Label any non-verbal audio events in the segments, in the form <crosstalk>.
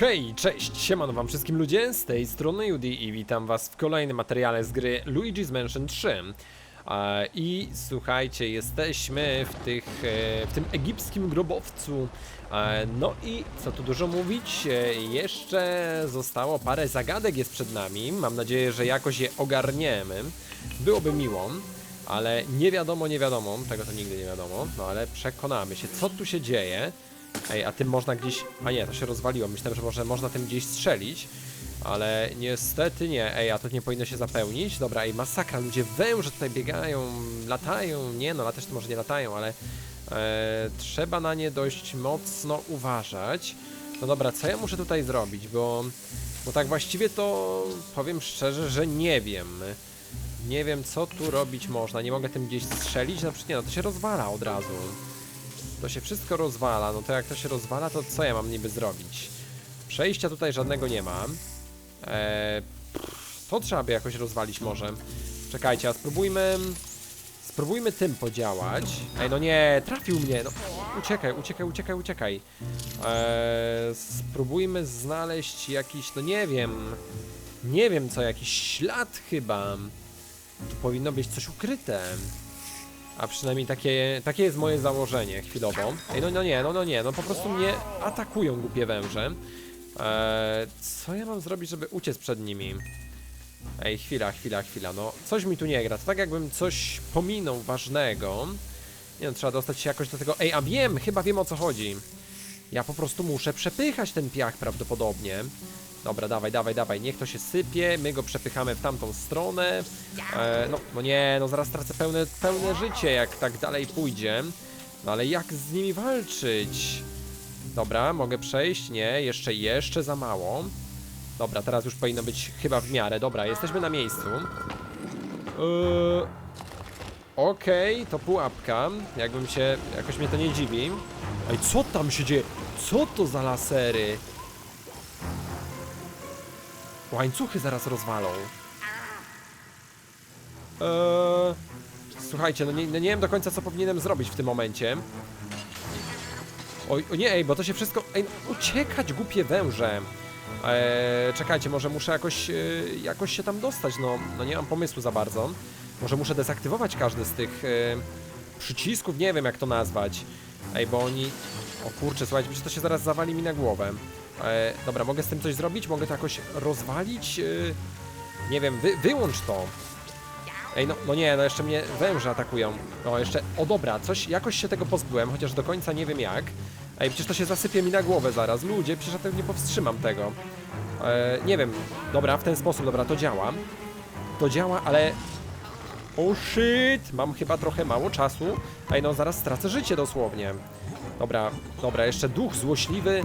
Hej, cześć, siemano wam wszystkim ludzie, z tej strony Judy i witam was w kolejnym materiale z gry Luigi's Mansion 3. E, I słuchajcie, jesteśmy w, tych, e, w tym egipskim grobowcu. No i co tu dużo mówić, e, jeszcze zostało parę zagadek jest przed nami. Mam nadzieję, że jakoś je ogarniemy. Byłoby miło, ale nie wiadomo, nie wiadomo, tego to nigdy nie wiadomo, no ale przekonamy się, co tu się dzieje. Ej, a tym można gdzieś... A nie, to się rozwaliło. Myślałem, że może można tym gdzieś strzelić. Ale niestety nie. Ej, a to nie powinno się zapełnić. Dobra, ej, masakra. Ludzie węże tutaj biegają, latają. Nie no, też to może nie latają, ale... E, trzeba na nie dość mocno uważać. No dobra, co ja muszę tutaj zrobić, bo... Bo tak właściwie to powiem szczerze, że nie wiem. Nie wiem, co tu robić można. Nie mogę tym gdzieś strzelić. Na przykład, nie no, to się rozwala od razu. To się wszystko rozwala, no to jak to się rozwala, to co ja mam niby zrobić? Przejścia tutaj żadnego nie ma. Eee, to trzeba by jakoś rozwalić może. Czekajcie, a spróbujmy... Spróbujmy tym podziałać. Ej, no nie, trafił mnie, no. Uciekaj, uciekaj, uciekaj, uciekaj. Eee, spróbujmy znaleźć jakiś, no nie wiem. Nie wiem co, jakiś ślad chyba. Tu powinno być coś ukryte. A przynajmniej takie, takie jest moje założenie chwilowo. Ej, no, no nie, no, no nie, no po prostu mnie atakują głupie węże. Eee, co ja mam zrobić, żeby uciec przed nimi? Ej, chwila, chwila, chwila, no coś mi tu nie gra. To tak jakbym coś pominął ważnego. Nie no, trzeba dostać się jakoś do tego... Ej, a wiem, chyba wiem o co chodzi. Ja po prostu muszę przepychać ten piach prawdopodobnie. Dobra, dawaj, dawaj, dawaj, niech to się sypie, my go przepychamy w tamtą stronę. E, no, no nie, no zaraz tracę pełne, pełne życie, jak tak dalej pójdzie. No ale jak z nimi walczyć? Dobra, mogę przejść, nie, jeszcze, jeszcze za mało. Dobra, teraz już powinno być chyba w miarę. Dobra, jesteśmy na miejscu. Eee, Okej, to pułapka. Jakbym się, jakoś mnie to nie dziwi. Ej, co tam się dzieje? Co to za lasery? Łańcuchy zaraz rozwalą. Eee, słuchajcie, no nie, no nie wiem do końca co powinienem zrobić w tym momencie. Oj, o nie, ej, bo to się wszystko... Ej, no, uciekać, głupie węże. Eee, czekajcie, może muszę jakoś, e, jakoś się tam dostać, no, no nie mam pomysłu za bardzo. Może muszę dezaktywować każdy z tych e, przycisków, nie wiem jak to nazwać. Ej, bo oni... O kurczę, słuchajcie, to się zaraz zawali mi na głowę. E, dobra, mogę z tym coś zrobić? Mogę to jakoś rozwalić? E, nie wiem, wy, wyłącz to. Ej, no, no nie, no jeszcze mnie węże atakują. O, jeszcze, o dobra, coś, jakoś się tego pozbyłem, chociaż do końca nie wiem jak. Ej, przecież to się zasypie mi na głowę zaraz. Ludzie, przecież ja tego nie powstrzymam tego. E, nie wiem, dobra, w ten sposób, dobra, to działa. To działa, ale... O shit, mam chyba trochę mało czasu. Ej, no zaraz stracę życie dosłownie. Dobra, dobra, jeszcze duch złośliwy.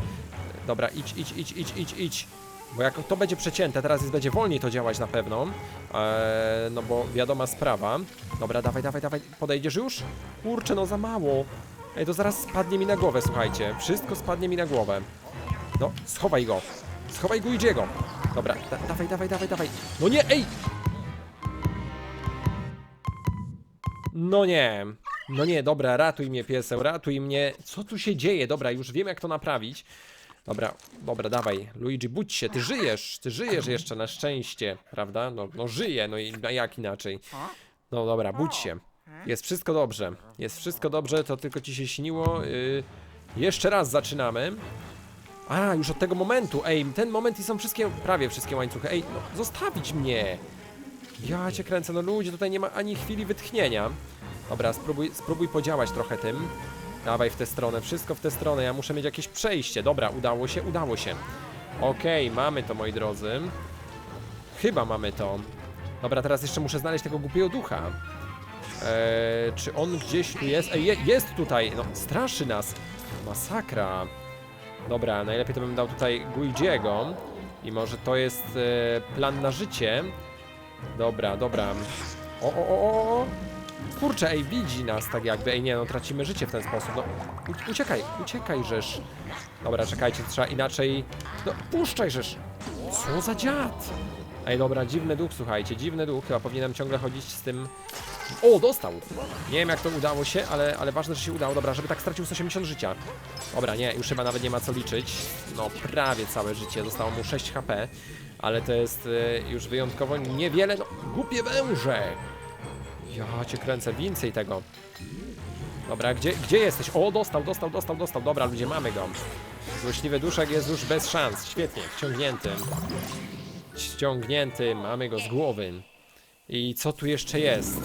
Dobra, idź, idź, idź, idź, idź, idź. Bo jak to będzie przecięte, teraz jest, będzie wolniej to działać na pewno. Eee, no bo wiadoma sprawa. Dobra, dawaj, dawaj, dawaj. Podejdziesz już? Kurczę, no za mało. Ej, to zaraz spadnie mi na głowę, słuchajcie. Wszystko spadnie mi na głowę. No, schowaj go. Schowaj Guidziego. Dobra, da dawaj, dawaj, dawaj, dawaj. No nie, ej! No nie. No nie, dobra, ratuj mnie pieseł, ratuj mnie. Co tu się dzieje? Dobra, już wiem jak to naprawić. Dobra, dobra, dawaj. Luigi, budź się, ty żyjesz, ty żyjesz jeszcze na szczęście, prawda? No, no żyje, no i a jak inaczej. No dobra, budź się. Jest wszystko dobrze. Jest wszystko dobrze, to tylko ci się śniło. Yy, jeszcze raz zaczynamy. A, już od tego momentu. Ej, ten moment i są wszystkie, prawie wszystkie łańcuchy. Ej, no, zostawić mnie. Ja cię kręcę, no ludzie, tutaj nie ma ani chwili wytchnienia. Dobra, spróbuj, spróbuj podziałać trochę tym. Dawaj w tę stronę, wszystko w tę stronę, ja muszę mieć jakieś przejście. Dobra, udało się, udało się. Okej, mamy to, moi drodzy. Chyba mamy to. Dobra, teraz jeszcze muszę znaleźć tego głupiego ducha. Eee, czy on gdzieś tu jest? Ej, je, jest tutaj! No, straszy nas. Masakra. Dobra, najlepiej to bym dał tutaj Guidziego. I może to jest e, plan na życie. Dobra, dobra. O, o, o, o! Kurczę, ej, widzi nas tak jakby. Ej, nie, no tracimy życie w ten sposób. No, uciekaj, uciekaj, żeż. Dobra, czekajcie, trzeba inaczej. No, puszczaj, żeż. Co za dziad? Ej, dobra, dziwny duch, słuchajcie, dziwny duch. Chyba powinienem ciągle chodzić z tym O, dostał! Nie wiem jak to udało się, ale, ale ważne, że się udało. Dobra, żeby tak stracił 180 życia. Dobra, nie, już chyba nawet nie ma co liczyć. No, prawie całe życie. Zostało mu 6 HP, ale to jest y, już wyjątkowo niewiele. No, głupie węże! Ja cię kręcę, więcej tego. Dobra, gdzie, gdzie jesteś? O, dostał, dostał, dostał, dostał. Dobra, ludzie, mamy go. Złośliwy duszek jest już bez szans. Świetnie, ściągnięty. Ściągnięty, mamy go z głowy. I co tu jeszcze jest?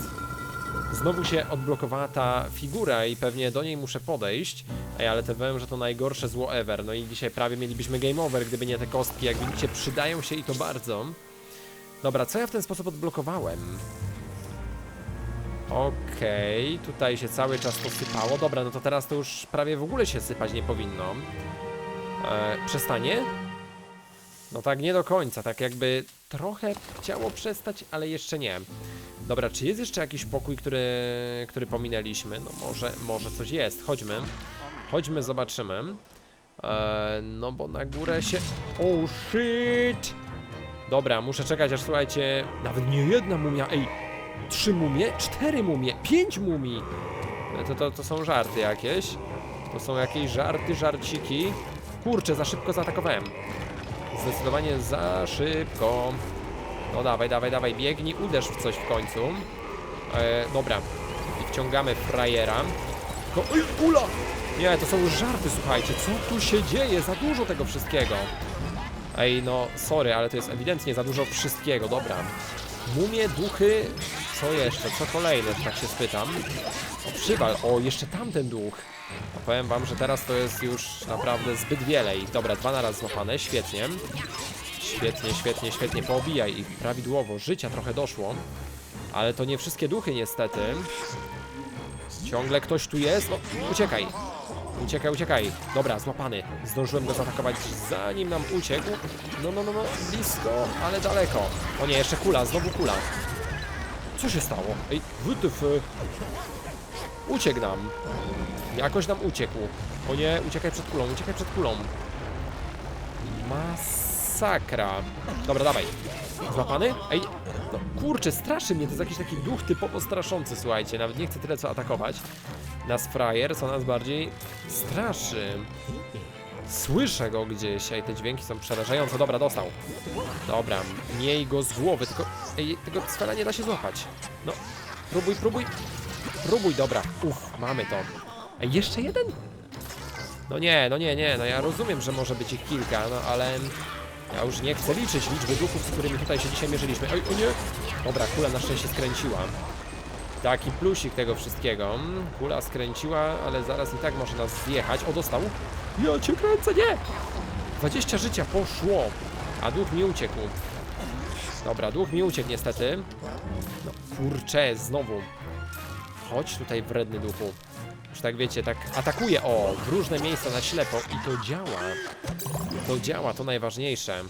Znowu się odblokowała ta figura i pewnie do niej muszę podejść. Ej, ale te węże to najgorsze zło ever. No i dzisiaj prawie mielibyśmy game over, gdyby nie te kostki. Jak widzicie, przydają się i to bardzo. Dobra, co ja w ten sposób odblokowałem? Okej, tutaj się cały czas to sypało. Dobra, no to teraz to już prawie w ogóle się sypać nie powinno. E, przestanie? No tak nie do końca, tak jakby trochę chciało przestać, ale jeszcze nie. Dobra, czy jest jeszcze jakiś pokój, który, który pominęliśmy? No może, może coś jest, chodźmy. Chodźmy, zobaczymy. E, no bo na górę się... Oh shit! Dobra, muszę czekać aż słuchajcie, nawet nie jedna mumia, ej, trzy mumie, cztery mumie, pięć mumii. No To, to, to są żarty jakieś. To są jakieś żarty, żarciki. Kurczę, za szybko zaatakowałem. Zdecydowanie za szybko. No dawaj, dawaj, dawaj, biegnij, uderz w coś w końcu. E, dobra. I wciągamy frajera. Oj, ula! Nie, to są żarty, słuchajcie. Co tu się dzieje? Za dużo tego wszystkiego. Ej, no, sorry, ale to jest ewidentnie za dużo wszystkiego, dobra. Mumie, duchy, co jeszcze? Co kolejne, tak się spytam? O, przywal, o, jeszcze tamten duch. Powiem wam, że teraz to jest już naprawdę zbyt wiele i dobra, dwa na raz złapane, świetnie. Świetnie, świetnie, świetnie, poobijaj ich prawidłowo, życia trochę doszło. Ale to nie wszystkie duchy niestety. Ciągle ktoś tu jest, no, uciekaj. Uciekaj, uciekaj. Dobra, złapany. Zdążyłem go zaatakować zanim nam uciekł. No, no, no, no, blisko, ale daleko. O nie, jeszcze kula, znowu kula. Co się stało? Ej, WTF. Uciekł nam. Jakoś nam uciekł. O nie, uciekaj przed kulą, uciekaj przed kulą. Masakra. Dobra, dawaj. Złapany? Ej, no kurczę, straszy mnie, to jest jakiś taki duch typowo straszący, słuchajcie. Nawet nie chcę tyle co atakować. Nas frajer, co nas bardziej straszy. Słyszę go gdzieś, ej, te dźwięki są przerażające. Dobra, dostał. Dobra, miej go z głowy, tylko... Ej, tego cwela nie da się złapać. No, próbuj, próbuj. Próbuj, dobra. Uff, mamy to. Ej, jeszcze jeden? No nie, no nie, nie, no ja rozumiem, że może być ich kilka, no ale... Ja już nie chcę liczyć liczby duchów, z którymi tutaj się dzisiaj mierzyliśmy. Oj, o nie! Dobra, kula na szczęście skręciła. Taki plusik tego wszystkiego. Mm, Kula skręciła, ale zaraz i tak może nas zjechać. O, dostał. Ja cię kręcę, nie! 20 życia poszło, a duch mi uciekł. Dobra, duch mi uciekł niestety. No kurczę, znowu. Chodź tutaj, wredny duchu. Już tak wiecie, tak atakuje, o, w różne miejsca na ślepo i to działa. To działa, to najważniejsze.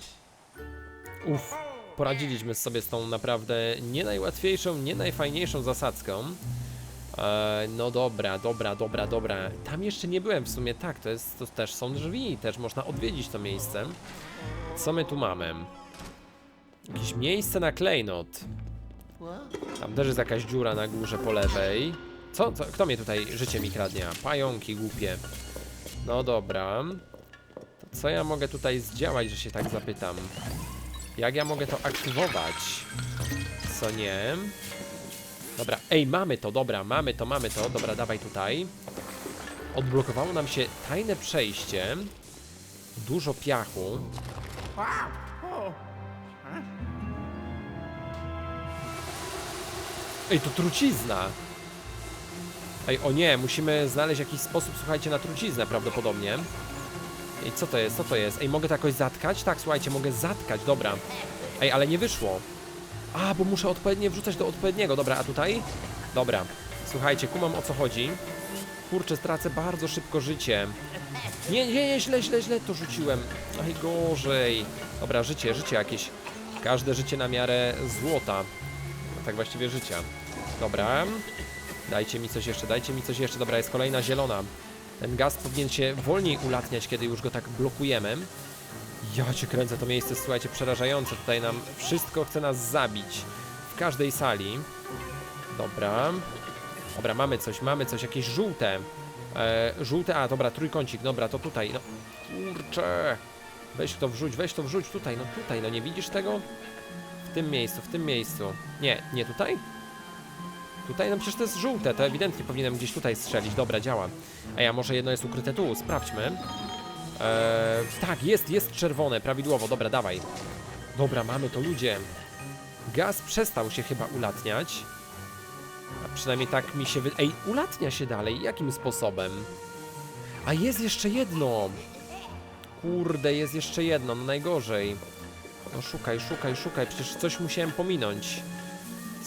Uff, poradziliśmy sobie z tą naprawdę nie najłatwiejszą, nie najfajniejszą zasadzką. E, no dobra, dobra, dobra, dobra. Tam jeszcze nie byłem w sumie, tak, to, jest, to też są drzwi, też można odwiedzić to miejsce. Co my tu mamy? Jakieś miejsce na klejnot. Tam też jest jakaś dziura na górze po lewej. Co? co? Kto mnie tutaj życie mi kradnie? Pająki głupie. No dobra. To co ja mogę tutaj zdziałać, że się tak zapytam? Jak ja mogę to aktywować? Co nie? Dobra, ej, mamy to, dobra, mamy to, mamy to. Dobra, dawaj tutaj. Odblokowało nam się tajne przejście. Dużo piachu. Ej, to trucizna. Ej, o nie, musimy znaleźć jakiś sposób, słuchajcie, na truciznę prawdopodobnie. Ej, co to jest, co to jest? Ej, mogę to jakoś zatkać? Tak, słuchajcie, mogę zatkać, dobra. Ej, ale nie wyszło. A, bo muszę odpowiednio wrzucać do odpowiedniego, dobra, a tutaj? Dobra, słuchajcie, kumam o co chodzi. Kurczę, stracę bardzo szybko życie. Nie, nie, nie, źle, źle, źle to rzuciłem. Najgorzej. Dobra, życie, życie jakieś. Każde życie na miarę złota. No, tak właściwie życia. Dobra. Dajcie mi coś jeszcze, dajcie mi coś jeszcze. Dobra, jest kolejna zielona. Ten gaz powinien się wolniej ulatniać, kiedy już go tak blokujemy. Ja cię kręcę, to miejsce słuchajcie, przerażające. Tutaj nam wszystko chce nas zabić. W każdej sali. Dobra. Dobra, mamy coś, mamy coś, jakieś żółte. E, żółte, a dobra, trójkącik, dobra, to tutaj, no. Kurczę. Weź to wrzuć, weź to wrzuć tutaj, no tutaj, no nie widzisz tego? W tym miejscu, w tym miejscu. Nie, nie tutaj? Tutaj, no przecież to jest żółte, to ewidentnie powinienem gdzieś tutaj strzelić. Dobra, działa. A ja może jedno jest ukryte tu, sprawdźmy. Eee, tak, jest, jest czerwone, prawidłowo, dobra, dawaj. Dobra, mamy to, ludzie. Gaz przestał się chyba ulatniać. A przynajmniej tak mi się wy... Ej, ulatnia się dalej, jakim sposobem? A jest jeszcze jedno! Kurde, jest jeszcze jedno, no najgorzej. No szukaj, szukaj, szukaj, przecież coś musiałem pominąć.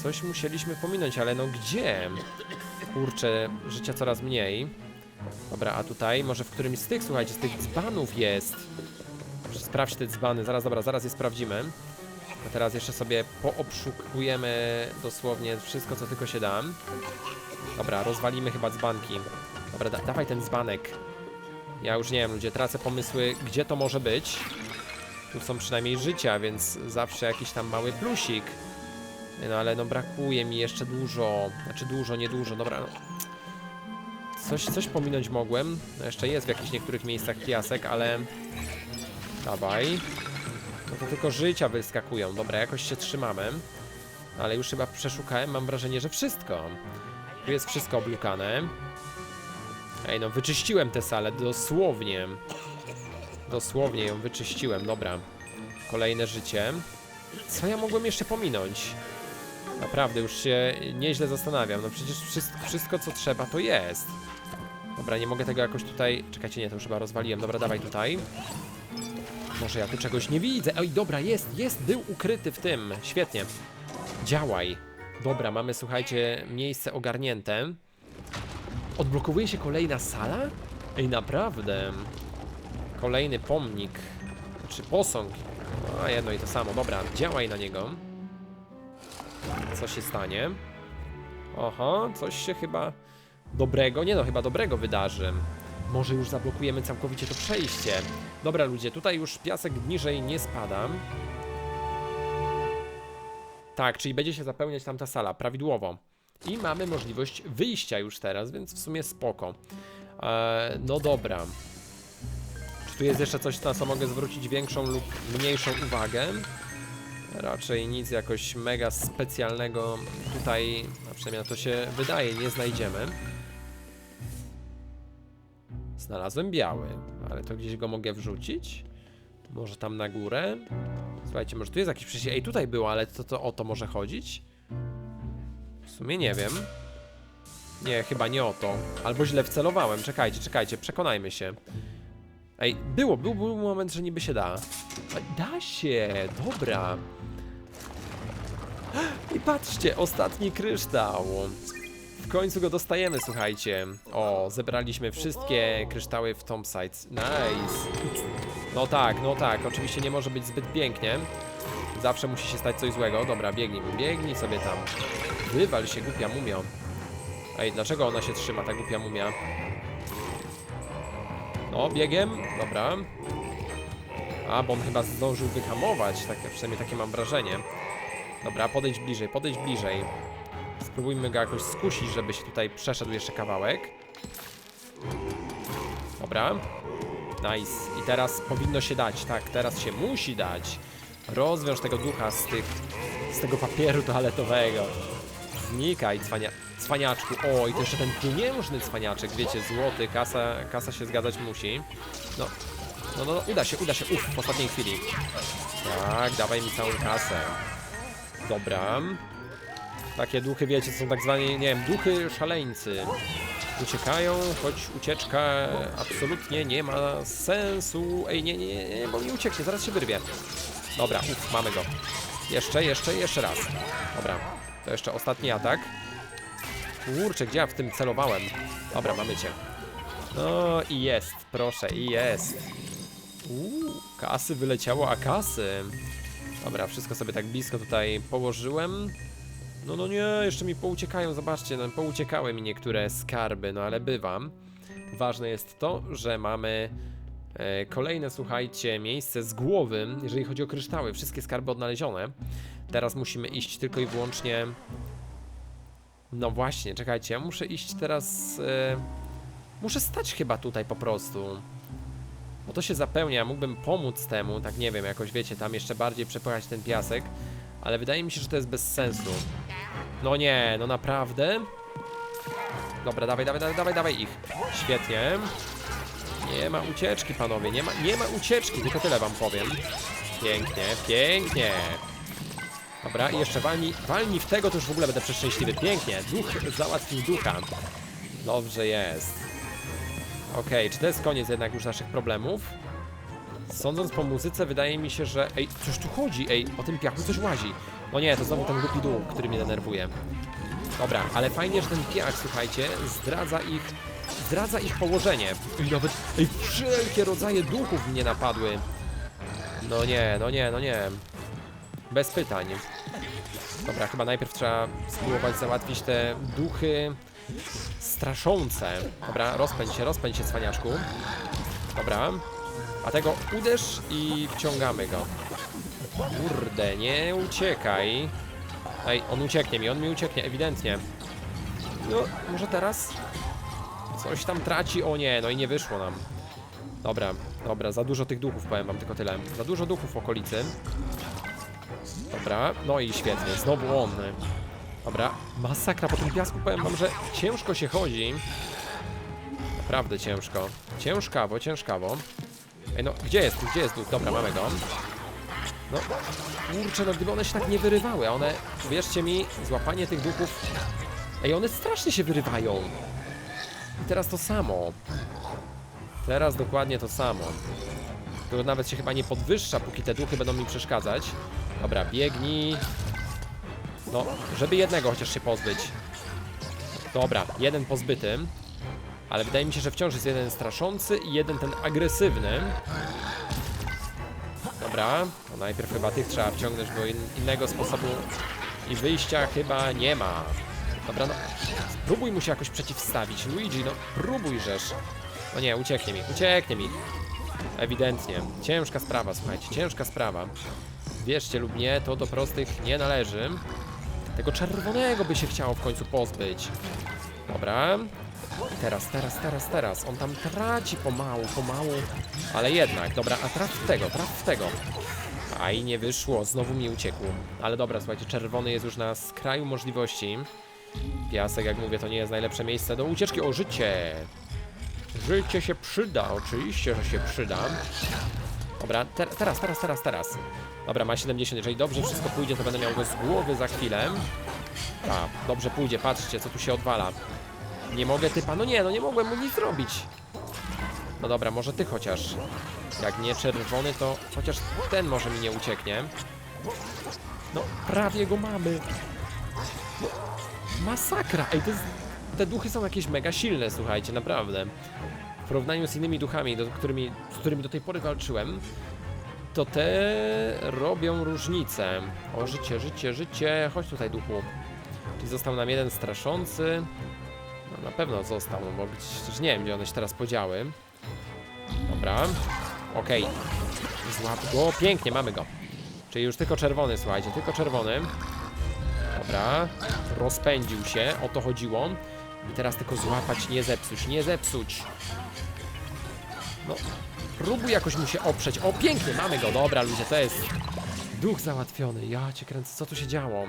Coś musieliśmy pominąć, ale no gdzie? Kurczę, życia coraz mniej. Dobra, a tutaj może w którymś z tych, słuchajcie, z tych dzbanów jest. Może sprawdź te dzbany, zaraz, dobra, zaraz je sprawdzimy. A teraz jeszcze sobie poobszukujemy dosłownie wszystko, co tylko się da. Dobra, rozwalimy chyba dzbanki. Dobra, da dawaj ten dzbanek. Ja już nie wiem, ludzie, tracę pomysły, gdzie to może być. Tu są przynajmniej życia, więc zawsze jakiś tam mały plusik. No ale no brakuje mi jeszcze dużo. Znaczy dużo, niedużo, dobra. No. Coś, coś pominąć mogłem. No jeszcze jest w jakichś niektórych miejscach piasek, ale... Dawaj. No to tylko życia wyskakują. Dobra, jakoś się trzymamy. Ale już chyba przeszukałem, mam wrażenie, że wszystko. Tu jest wszystko oblukane. Ej, no wyczyściłem tę salę, dosłownie. Dosłownie ją wyczyściłem, dobra. Kolejne życie. Co ja mogłem jeszcze pominąć? Naprawdę, już się nieźle zastanawiam. No przecież wszystko, wszystko co trzeba to jest. Dobra, nie mogę tego jakoś tutaj... Czekajcie, nie, to już chyba rozwaliłem. Dobra, dawaj tutaj. Może ja tu czegoś nie widzę. Oj, dobra, jest, jest, był ukryty w tym. Świetnie. Działaj. Dobra, mamy, słuchajcie, miejsce ogarnięte. Odblokowuje się kolejna sala? Ej, naprawdę. Kolejny pomnik. Czy posąg. A jedno i to samo. Dobra, działaj na niego. Co się stanie? Oho, coś się chyba dobrego, nie no, chyba dobrego wydarzy. Może już zablokujemy całkowicie to przejście. Dobra ludzie, tutaj już piasek niżej nie spada. Tak, czyli będzie się zapełniać tamta sala, prawidłowo. I mamy możliwość wyjścia już teraz, więc w sumie spoko. Eee, no dobra. Czy tu jest jeszcze coś, na co mogę zwrócić większą lub mniejszą uwagę? Raczej nic jakoś mega specjalnego tutaj, a przynajmniej na to się wydaje, nie znajdziemy. Znalazłem biały, ale to gdzieś go mogę wrzucić? Może tam na górę? Słuchajcie, może tu jest jakiś przejście. Ej, tutaj było, ale to, to o to może chodzić? W sumie nie wiem. Nie, chyba nie o to. Albo źle wcelowałem. Czekajcie, czekajcie, przekonajmy się. Ej, było, był, był moment, że niby się da. Da się, dobra. I patrzcie, ostatni kryształ. W końcu go dostajemy, słuchajcie. O, zebraliśmy wszystkie kryształy w Tombsite. Nice. No tak, no tak, oczywiście nie może być zbyt pięknie. Zawsze musi się stać coś złego. Dobra, biegnij, biegnij sobie tam. Wywal się, głupia mumio. Ej, dlaczego ona się trzyma, ta głupia mumia? No, biegiem, dobra. A, bo on chyba zdążył wyhamować, tak, przynajmniej takie mam wrażenie. Dobra, podejdź bliżej, podejdź bliżej. Spróbujmy go jakoś skusić, żeby się tutaj przeszedł jeszcze kawałek. Dobra. Nice. I teraz powinno się dać, tak, teraz się musi dać. Rozwiąż tego ducha z tych, z tego papieru toaletowego. Znikaj, cwania, cwaniaczku. O, i to jeszcze ten pieniężny cwaniaczek, wiecie, złoty, kasa, kasa się zgadzać musi. No, no, no, uda się, uda się, uff, w ostatniej chwili. Tak, dawaj mi całą kasę. Dobra. Takie duchy, wiecie, są tak zwane, nie wiem, duchy szaleńcy. Uciekają, choć ucieczka absolutnie nie ma sensu. Ej, nie, nie, nie, nie, bo mi ucieknie, zaraz się wyrwie. Dobra, uff, mamy go. Jeszcze, jeszcze, jeszcze raz. Dobra, to jeszcze ostatni atak. Kurczę, gdzie ja w tym celowałem? Dobra, mamy cię. No i jest, proszę, i jest. Uuu, kasy wyleciało, a kasy. Dobra, wszystko sobie tak blisko tutaj położyłem. No, no nie, jeszcze mi pouciekają, zobaczcie, no, pouciekały mi niektóre skarby, no ale bywam. Ważne jest to, że mamy e, kolejne, słuchajcie, miejsce z głowy, jeżeli chodzi o kryształy, wszystkie skarby odnalezione. Teraz musimy iść tylko i wyłącznie No właśnie, czekajcie, ja muszę iść teraz... E, muszę stać chyba tutaj po prostu. Bo to się zapełnia, mógłbym pomóc temu, tak nie wiem, jakoś wiecie, tam jeszcze bardziej przepychać ten piasek, ale wydaje mi się, że to jest bez sensu. No nie, no naprawdę? Dobra, dawaj, dawaj, dawaj, dawaj, dawaj ich. Świetnie. Nie ma ucieczki, panowie, nie ma, nie ma ucieczki, tylko tyle wam powiem. Pięknie, pięknie. Dobra, i jeszcze walni, walni w tego, to już w ogóle będę przeszczęśliwy. Pięknie, duch załatwił ducha. Dobrze jest. Okej, czy to jest koniec jednak już naszych problemów? Sądząc po muzyce, wydaje mi się, że... Ej, coś tu chodzi, ej, o tym piachu coś łazi. No nie, to znowu ten głupi duch, który mnie denerwuje. Dobra, ale fajnie, że ten piach, słuchajcie, zdradza ich... Zdradza ich położenie. I nawet... Ej, wszelkie rodzaje duchów mnie napadły. No nie, no nie, no nie. Bez pytań. Dobra, chyba najpierw trzeba spróbować załatwić te duchy straszące. Dobra, rozpędź się, rozpędź się, cwaniaczku. Dobra. A tego uderz i wciągamy go. Kurde, nie uciekaj. Ej, on ucieknie mi, on mi ucieknie, ewidentnie. No, może teraz? Coś tam traci, o nie, no i nie wyszło nam. Dobra, dobra, za dużo tych duchów, powiem wam tylko tyle. Za dużo duchów w okolicy. Dobra, no i świetnie, znowu on. Dobra, masakra po tym piasku, powiem wam, że ciężko się chodzi. Naprawdę ciężko. Ciężkawo, ciężkawo. Ej, no, gdzie jest, gdzie jest duch? Dobra, mamy go. No, kurczę, no gdyby one się tak nie wyrywały, a one, wierzcie mi, złapanie tych duchów... Ej, one strasznie się wyrywają. I teraz to samo. Teraz dokładnie to samo. To nawet się chyba nie podwyższa, póki te duchy będą mi przeszkadzać. Dobra, biegnij. No, żeby jednego chociaż się pozbyć. Dobra, jeden pozbyty. Ale wydaje mi się, że wciąż jest jeden straszący i jeden ten agresywny. Dobra, to najpierw chyba tych trzeba wciągnąć, bo in, innego sposobu i wyjścia chyba nie ma. Dobra, no, spróbuj mu się jakoś przeciwstawić. Luigi, no, próbuj żeż. O nie, ucieknie mi, ucieknie mi. Ewidentnie. Ciężka sprawa, słuchajcie, ciężka sprawa. Wierzcie lub nie, to do prostych nie należy. Tego czerwonego by się chciało w końcu pozbyć. Dobra. Teraz, teraz, teraz, teraz. On tam traci pomału, pomału. Ale jednak, dobra, a traf w tego, traf w tego. Aj, nie wyszło, znowu mi uciekł. Ale dobra, słuchajcie, czerwony jest już na skraju możliwości. Piasek, jak mówię, to nie jest najlepsze miejsce do ucieczki. O, życie! Życie się przyda, oczywiście, że się przyda. Dobra, te teraz, teraz, teraz, teraz. Dobra, ma 70. Jeżeli dobrze wszystko pójdzie, to będę miał go z głowy za chwilę. A, dobrze pójdzie, patrzcie, co tu się odwala. Nie mogę typa, no nie, no nie mogłem mu nic zrobić. No dobra, może ty chociaż. Jak nie czerwony, to chociaż ten może mi nie ucieknie. No, prawie go mamy. No, masakra. Ej, jest, te duchy są jakieś mega silne, słuchajcie, naprawdę. W porównaniu z innymi duchami, do, którymi, z którymi do tej pory walczyłem, to te robią różnicę. O, życie, życie, życie. Chodź tutaj, duchu. Czyli został nam jeden straszący. No na pewno został, no bo też nie wiem, gdzie one się teraz podziały. Dobra. Okej. Złap go. Pięknie, mamy go. Czyli już tylko czerwony, słuchajcie, tylko czerwony. Dobra. Rozpędził się, o to chodziło. I teraz tylko złapać, nie zepsuć, nie zepsuć. No, próbuj jakoś mu się oprzeć. O, pięknie, mamy go. Dobra, ludzie, to jest duch załatwiony. Ja cię kręcę, co tu się działo?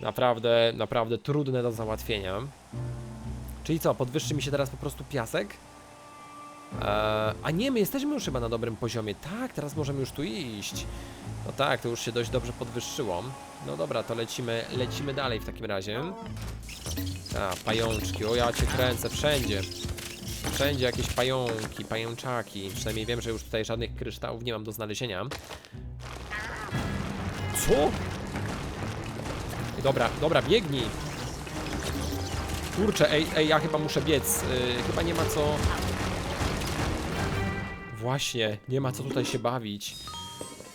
Naprawdę, naprawdę trudne do załatwienia. Czyli co, podwyższy mi się teraz po prostu piasek? Eee, a nie, my jesteśmy już chyba na dobrym poziomie. Tak, teraz możemy już tu iść. No tak, to już się dość dobrze podwyższyło. No dobra, to lecimy, lecimy dalej w takim razie. A, pajączki, o ja cię kręcę, wszędzie. Wszędzie jakieś pająki, pajączaki. Przynajmniej wiem, że już tutaj żadnych kryształów nie mam do znalezienia. Co? Dobra, dobra, biegnij. Kurczę, ej, ej, ja chyba muszę biec. Yy, chyba nie ma co... Właśnie, nie ma co tutaj się bawić.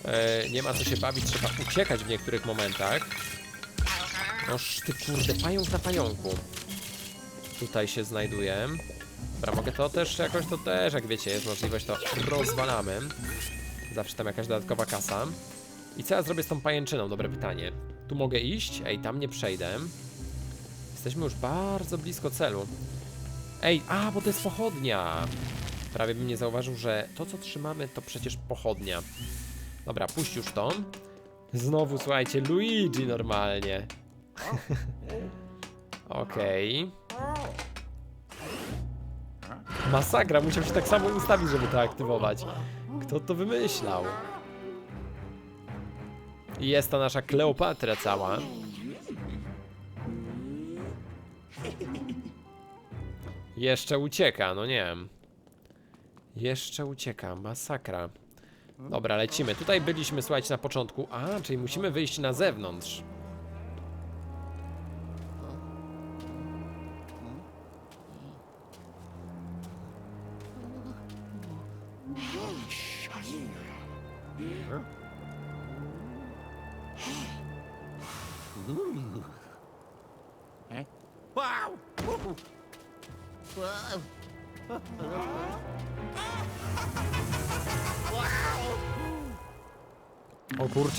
E, nie ma co się bawić, trzeba uciekać w niektórych momentach. Noż ty kurde, pająk na pająku. Tutaj się znajduje. Dobra, mogę to też jakoś, to też, jak wiecie, jest możliwość, to rozwalamy. Zawsze tam jakaś dodatkowa kasa. I co ja zrobię z tą pajęczyną? Dobre pytanie. Tu mogę iść? Ej, tam nie przejdę. Jesteśmy już bardzo blisko celu. Ej, a, bo to jest pochodnia. Prawie bym nie zauważył, że to, co trzymamy, to przecież pochodnia. Dobra, puść już to. Znowu, słuchajcie, Luigi normalnie. <laughs> Okej. Masakra, musiał się tak samo ustawić, żeby to aktywować. Kto to wymyślał? I jest ta nasza Kleopatra cała. Jeszcze ucieka, no nie wiem. Jeszcze ucieka, masakra. Dobra, lecimy. Tutaj byliśmy, słuchajcie, na początku. A, czyli musimy wyjść na zewnątrz.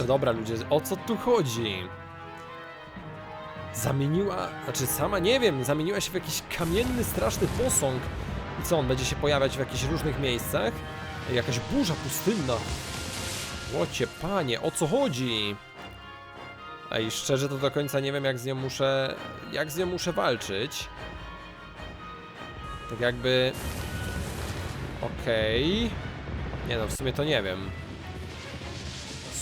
Dobra ludzie, o co tu chodzi? Zamieniła, znaczy sama nie wiem, zamieniła się w jakiś kamienny, straszny posąg. I co, on będzie się pojawiać w jakichś różnych miejscach? Jakaś burza pustynna. Łocie panie, o co chodzi? Ej, szczerze to do końca nie wiem jak z nią muszę, jak z nią muszę walczyć. Tak jakby... Okej... Nie no, w sumie to nie wiem.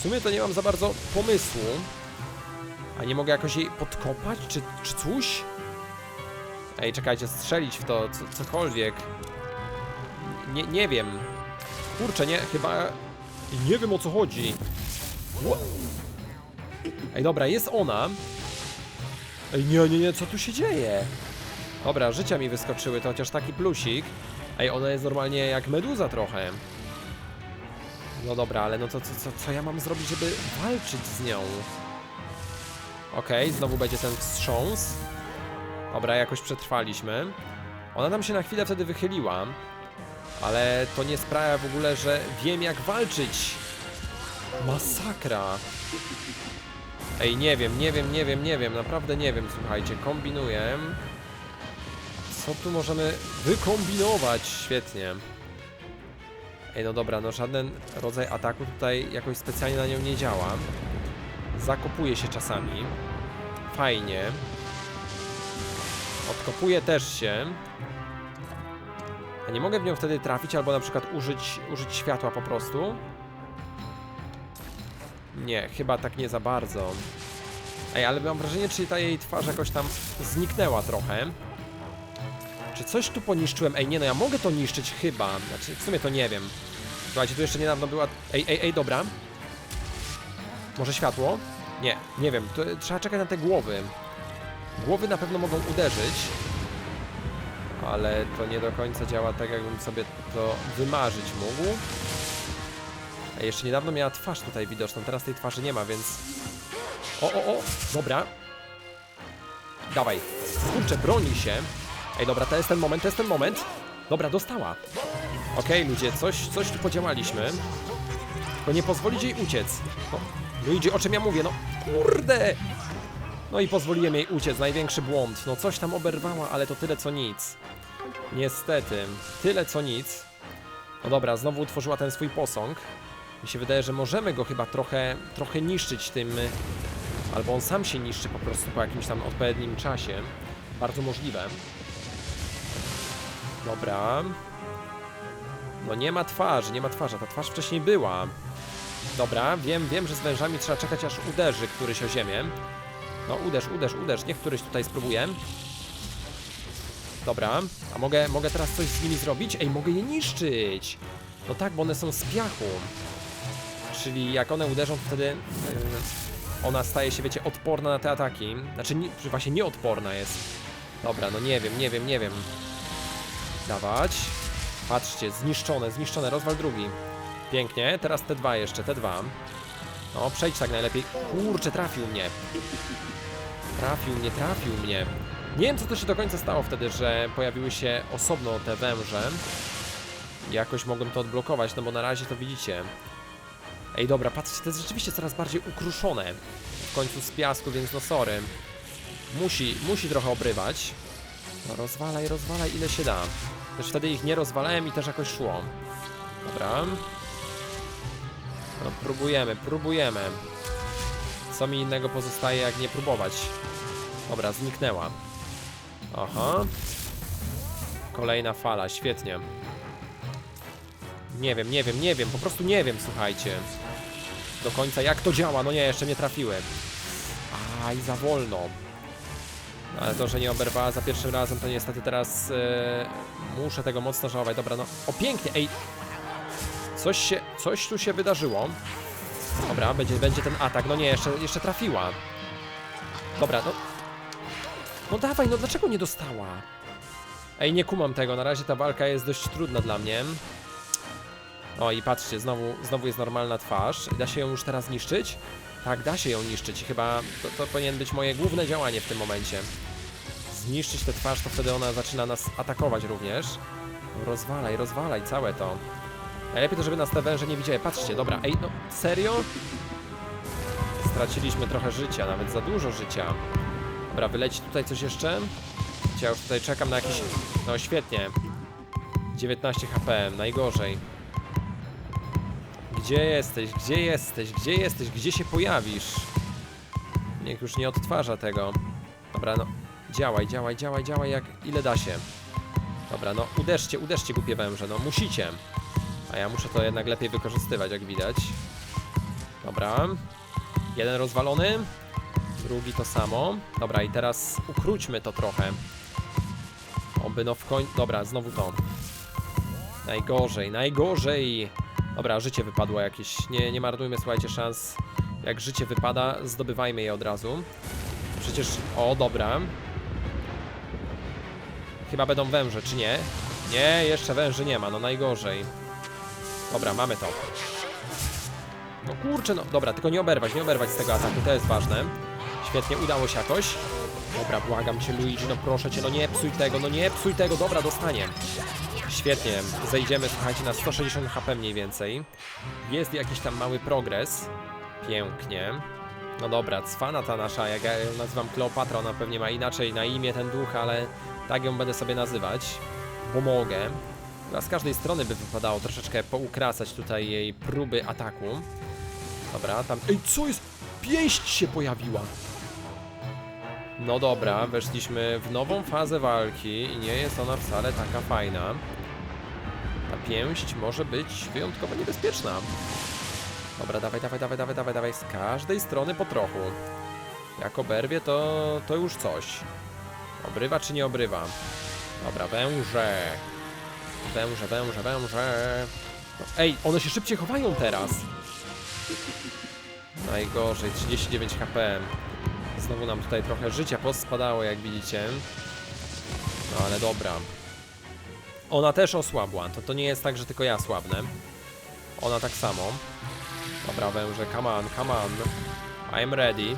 Sumie to nie mam za bardzo pomysłu. A nie mogę jakoś jej podkopać, czy, czy coś? Ej, czekajcie, strzelić w to, co, cokolwiek. Nie, nie wiem. Kurczę, nie, chyba... Nie wiem o co chodzi. Ej, dobra, jest ona. Ej, nie, nie, nie, co tu się dzieje? Dobra, życia mi wyskoczyły, to chociaż taki plusik. Ej, ona jest normalnie jak meduza trochę. No dobra, ale no to co, co, co ja mam zrobić, żeby walczyć z nią? Okej, znowu będzie ten wstrząs. Dobra, jakoś przetrwaliśmy. Ona nam się na chwilę wtedy wychyliła. Ale to nie sprawia w ogóle, że wiem jak walczyć. Masakra. Ej, nie wiem, nie wiem, nie wiem, nie wiem, naprawdę nie wiem, słuchajcie, kombinuję. Co tu możemy wykombinować? Świetnie. Ej, no dobra, no żaden rodzaj ataku tutaj jakoś specjalnie na nią nie działa. Zakopuje się czasami. Fajnie. Odkopuje też się. A nie mogę w nią wtedy trafić, albo na przykład użyć, użyć światła po prostu? Nie, chyba tak nie za bardzo. Ej, ale mam wrażenie, czy ta jej twarz jakoś tam zniknęła trochę. Czy coś tu poniszczyłem? Ej, nie no, ja mogę to niszczyć chyba. Znaczy, w sumie to nie wiem. Słuchajcie, tu jeszcze niedawno była... Ej, ej, ej, dobra. Może światło? Nie, nie wiem. To, trzeba czekać na te głowy. Głowy na pewno mogą uderzyć. Ale to nie do końca działa tak, jakbym sobie to wymarzyć mógł. A jeszcze niedawno miała twarz tutaj widoczną, teraz tej twarzy nie ma, więc... O, o, o, dobra. Dawaj. Kurczę, broni się. Ej, dobra, to jest ten moment, to jest ten moment. Dobra, dostała. Okej, ludzie, coś, coś tu podziałaliśmy. Tylko nie pozwolić jej uciec. No, Luigi, o czym ja mówię? No, kurde! No i pozwoliłem jej uciec, największy błąd. No coś tam oberwała, ale to tyle co nic. Niestety, tyle co nic. No dobra, znowu utworzyła ten swój posąg. Mi się wydaje, że możemy go chyba trochę, trochę niszczyć tym... Albo on sam się niszczy po prostu po jakimś tam odpowiednim czasie. Bardzo możliwe. Dobra. No nie ma twarzy, nie ma twarzy, a ta twarz wcześniej była. Dobra, wiem, wiem, że z wężami trzeba czekać aż uderzy któryś o ziemię. No uderz, uderz, uderz, niech któryś tutaj spróbuje. Dobra, a mogę, mogę teraz coś z nimi zrobić? Ej, mogę je niszczyć! No tak, bo one są z piachu. Czyli jak one uderzą, to wtedy yy, ona staje się, wiecie, odporna na te ataki. Znaczy, nie, właśnie nieodporna jest. Dobra, no nie wiem, nie wiem, nie wiem. Dawać. Patrzcie, zniszczone, zniszczone, rozwal drugi. Pięknie, teraz te dwa jeszcze, te dwa. No, przejdź tak najlepiej. Kurczę, trafił mnie. Trafił mnie, trafił mnie. Nie wiem, co to się do końca stało wtedy, że pojawiły się osobno te węże. Jakoś mogłem to odblokować, no bo na razie to widzicie. Ej, dobra, patrzcie, to jest rzeczywiście coraz bardziej ukruszone. W końcu z piasku, więc no sorry. Musi, musi trochę obrywać. No rozwalaj, rozwalaj ile się da. Też wtedy ich nie rozwalałem i też jakoś szło. Dobra. No próbujemy, próbujemy. Co mi innego pozostaje jak nie próbować. Dobra, zniknęła. Aha. Kolejna fala, świetnie. Nie wiem, nie wiem, nie wiem, po prostu nie wiem, słuchajcie. Do końca jak to działa, no nie, jeszcze nie trafiłem. Aj, za wolno. Ale to, że nie oberwała za pierwszym razem, to niestety teraz e, muszę tego mocno żałować. Dobra, no, o pięknie, ej. Coś się, coś tu się wydarzyło. Dobra, będzie, będzie ten atak, no nie, jeszcze, jeszcze trafiła. Dobra, no. No dawaj, no dlaczego nie dostała? Ej, nie kumam tego, na razie ta walka jest dość trudna dla mnie. O i patrzcie, znowu, znowu jest normalna twarz. Da się ją już teraz niszczyć? Tak, da się ją niszczyć. Chyba to, to powinien być moje główne działanie w tym momencie. Zniszczyć tę twarz, to wtedy ona zaczyna nas atakować również. Rozwalaj, rozwalaj całe to. Najlepiej to, żeby nas te węże nie widziały. Patrzcie, dobra, ej, no serio? Straciliśmy trochę życia, nawet za dużo życia. Dobra, wyleci tutaj coś jeszcze? Ja już tutaj czekam na jakiś... No świetnie. 19 HP, najgorzej. Gdzie jesteś? Gdzie jesteś? Gdzie jesteś? Gdzie się pojawisz? Niech już nie odtwarza tego. Dobra, no. Działaj, działaj, działaj, działaj jak ile da się. Dobra, no uderzcie, uderzcie głupie węże, no musicie. A ja muszę to jednak lepiej wykorzystywać, jak widać. Dobra. Jeden rozwalony. Drugi to samo. Dobra, i teraz ukróćmy to trochę. Oby no w końcu... Dobra, znowu to. Najgorzej, najgorzej. Dobra, życie wypadło jakieś. Nie, nie marnujmy, słuchajcie, szans. Jak życie wypada, zdobywajmy je od razu. Przecież... O, dobra. Chyba będą węże, czy nie? Nie, jeszcze węży nie ma, no najgorzej. Dobra, mamy to. No kurczę, no dobra, tylko nie oberwać, nie oberwać z tego ataku, to jest ważne. Świetnie, udało się jakoś. Dobra, błagam cię Luigi, no proszę cię, no nie psuj tego, no nie psuj tego, dobra, dostanie. Świetnie, zejdziemy, słuchajcie, na 160 HP mniej więcej. Jest jakiś tam mały progres. Pięknie. No dobra, cwana ta nasza, jak ja ją nazywam Kleopatra, ona pewnie ma inaczej na imię ten duch, ale tak ją będę sobie nazywać, bo mogę. Chyba z każdej strony by wypadało troszeczkę poukracać tutaj jej próby ataku. Dobra, tam... Ej, co jest? Pięść się pojawiła! No dobra, weszliśmy w nową fazę walki i nie jest ona wcale taka fajna. Ta pięść może być wyjątkowo niebezpieczna. Dobra, dawaj, dawaj, dawaj, dawaj, dawaj, dawaj, z każdej strony po trochu. Jak oberwie, to, to już coś. Obrywa czy nie obrywa? Dobra, węże. Węże, węże, węże. No, ej, one się szybciej chowają teraz. Najgorzej, 39 HP. Znowu nam tutaj trochę życia pospadało, jak widzicie. No ale dobra. Ona też osłabła. To, to nie jest tak, że tylko ja słabnę. Ona tak samo. Dobra, węże, come on, come on. I'm ready.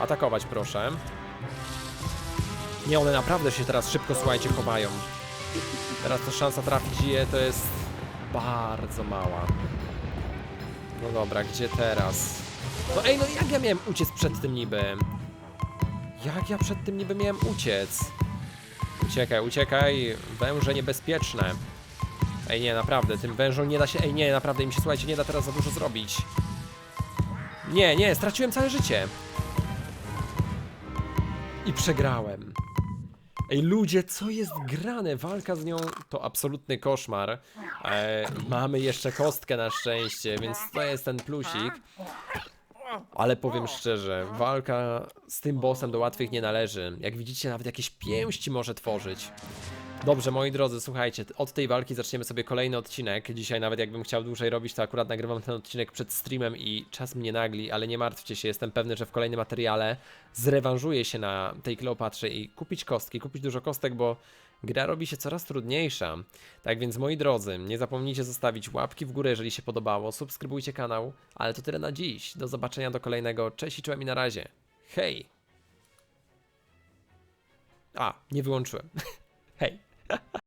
Atakować proszę. Nie, one naprawdę się teraz szybko, słuchajcie, chowają. Teraz to szansa trafić je to jest bardzo mała. No dobra, gdzie teraz? No ej, no jak ja miałem uciec przed tym niby? Jak ja przed tym niby miałem uciec? Uciekaj, uciekaj, węże niebezpieczne. Ej, nie, naprawdę, tym wężom nie da się, ej, nie, naprawdę, im się, słuchajcie, nie da teraz za dużo zrobić. Nie, nie, straciłem całe życie. I przegrałem. Ej, ludzie, co jest grane? Walka z nią to absolutny koszmar. E, mamy jeszcze kostkę na szczęście, więc to jest ten plusik. Ale powiem szczerze, walka z tym bossem do łatwych nie należy. Jak widzicie, nawet jakieś pięści może tworzyć. Dobrze, moi drodzy, słuchajcie, od tej walki zaczniemy sobie kolejny odcinek. Dzisiaj nawet jakbym chciał dłużej robić, to akurat nagrywam ten odcinek przed streamem i czas mnie nagli, ale nie martwcie się, jestem pewny, że w kolejnym materiale zrewanżuję się na tej Kleopatrze i kupić kostki, kupić dużo kostek, bo gra robi się coraz trudniejsza. Tak więc, moi drodzy, nie zapomnijcie zostawić łapki w górę, jeżeli się podobało, subskrybujcie kanał, ale to tyle na dziś. Do zobaczenia do kolejnego, cześć i czołem i na razie. Hej! A, nie wyłączyłem. <laughs> Hej! <laughs>